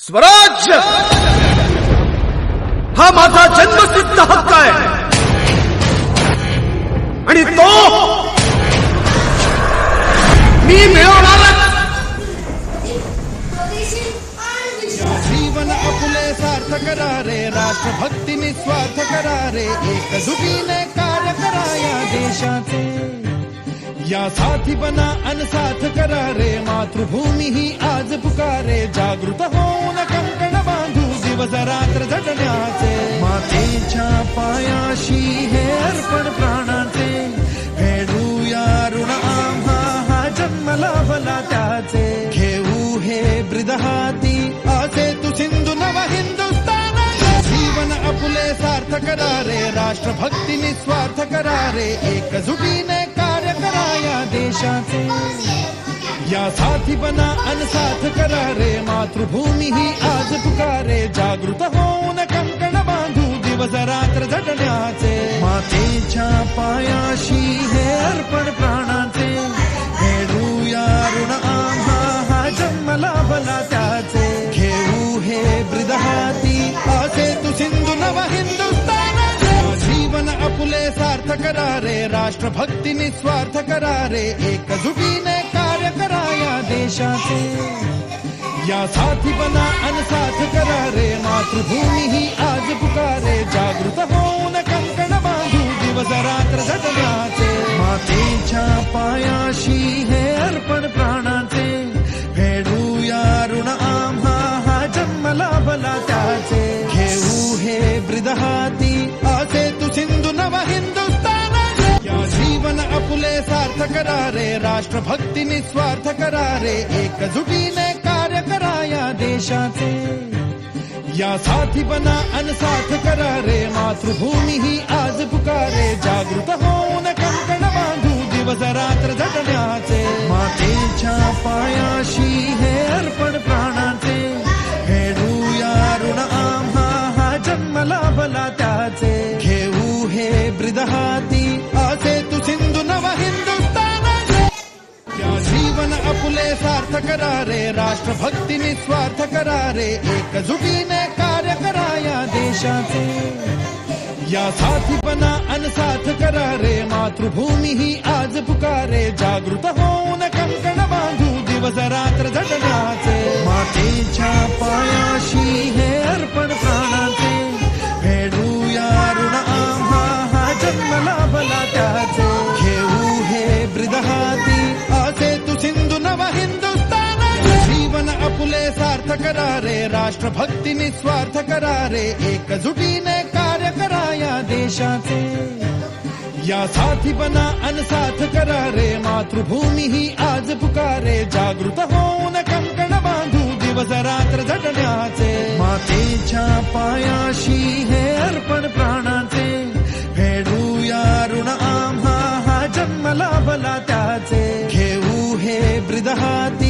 स्वराज्य हा माझा जन्मसिद्ध हक्क आहे. आणि तो मी मिळवणारच. जीवन आपुले सार्थ करा रे राष्ट्रभक्ती निस्वार्थ करा रे एकजुटीने कार्य करा या देशाचे. या साथी बना अनसाथ करा रे, मातृभूमी ही आज पुकारे। जागृत होऊन कंकण बांधू, दिवस रात्र झटण्याचे। मातेच्या पायाशी हे अर्पण प्राणाचे फेडूया ऋण आम्हा, हा जन्म लाभला त्याचे। घेऊ हे ब्रिदहाती असे तू सिंधू नव हिंदुस्तान जीवन अपुले सार्थ करा रे राष्ट्रभक्ती निस्वार्थ करा रे एकजुटीने या साथी बना अनसाथ करा रे मातृभूमी ही आज पुकारे. जागृत होऊन कंकण बांधू दिवस रात्र झटण्याचे. मातेच्या पायाशी हे अर्पण प्राणाचे. फेडूया ऋण आम्हा हा जन्म लाभला त्याचे. घेऊ हे ब्रिदहाती असे तू सिंधू नव हिंदुस्तान जीवन अपुले सार्थ करा रे राष्ट्रभक्ती निस्वार्थ करा रे. एकजुटीने कार्य करा देशा देशाचे। या साथी बना अनसाथ करा रे, मातृभूमी ही आज पुकारे। जागृत होऊन कंकण बांधू दिवस रात्र झटण्याचे मातेच्या पायाशी सार्थ राष्ट्र भक्ति निस्वार्थ करारे एकजुटीने कार्य करा या देशाचे। या साथी बना, अनसाथ साथ करारे, मातृभूमी ही आज पुकारे, जागृत हो न कंकण बांधू, दिवस रात्र झटण्याचे मातेच्या पायाशी सार्थ करा रे राष्ट्रभक्ती निस्वार्थ करा रे एकजुटीने कार्य करा या देशाचे। या साथी बना, अनसाथ करा रे मातृभूमी ही आज पुकारे, जागृत होऊन कंकण बांधू दिवस रात्र झटण्याचे। मातेच्या पायाशी हे अर्पण प्राणाचे। फेडूया ऋण आम्हा, हा जन्म लाभला त्याचे। घेऊ हे ब्रिदहाती सार्थ करा रे राष्ट्रभक्ती निस्वार्थ करा रे एकजुटीने कार्य करा या देशाचे। या साथी बना अनसाथ करा रे मातृभूमी ही आज पुकारे, जागृत होऊन कंकण बांधू दिवस रात्र झटण्याचे। मातेच्या पायाशी हे अर्पण प्राणाचे फेडूया ऋण आम्हा, हा जन्म लाभला त्याचे। घेऊ हे ब्रिदहाती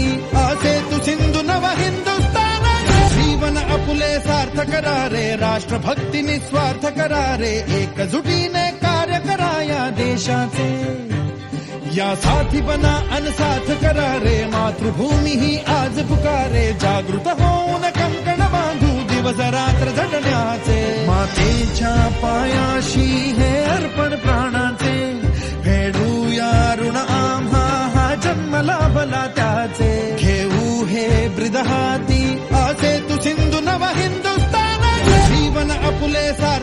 आपुले सार्थ करा रे राष्ट्रभक्ती निस्वार्थ करारे एकजुटीने कार्य करा या देशाचे। या साथी बना, अनसाथ करारे, मातृभूमी ही आज पुकारे, जागृत होऊन कंकण बांधू दिवस रात्र झटण्याचे मातेच्या पायाशी हे अर्पण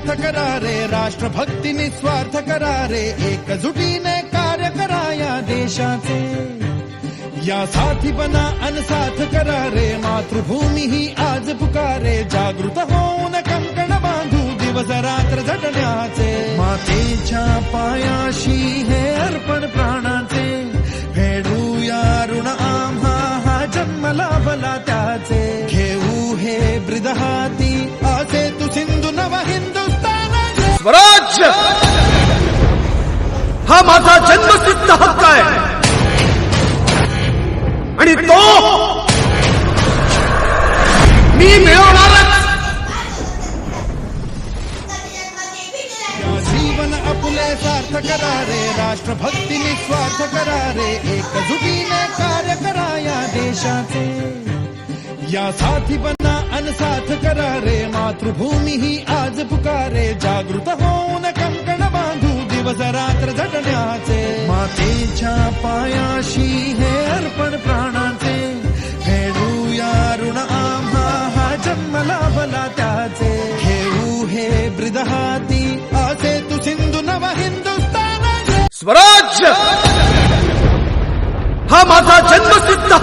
आपुले सार्थ करा रे राष्ट्रभक्ती निस्वार्थ करा रे एकजुटीने कार्य करा या देशाचे। या साथी बना अनसाथ करा रे मातृभूमी ही आज पुकारे, जागृत हो होऊन कंकण बांधू, दिवस रात्र झटण्याचे। मातेच्या पायाशी हे अर्पण प्राणाचे फेडूया ऋण आम्हा हा जन्म लाभला त्याचे। स्वराज्य हा माझा जन्मसिद्ध हक्क आहे. आणि तो मी मिळवणारच. या जीवन आपुले सार्थ करा रे, राष्ट्रभक्ती निस्वार्थ करा रे, एकजुटीने कार्य करा या देशाचे. या साथी बना अनसाथ करा रे, मातृभूमी ही आज पुकारे। जागृत होऊन कंकण बांधू दिवस रात्र झटण्याचे। मातेच्या पायाशी हे अर्पण प्राणाचे। फेडूया ऋण आम्हा, हा जन्म लाभला त्याचे। घेऊ हे असे तू सिंधू नव हा माझा जन्मसिद्ध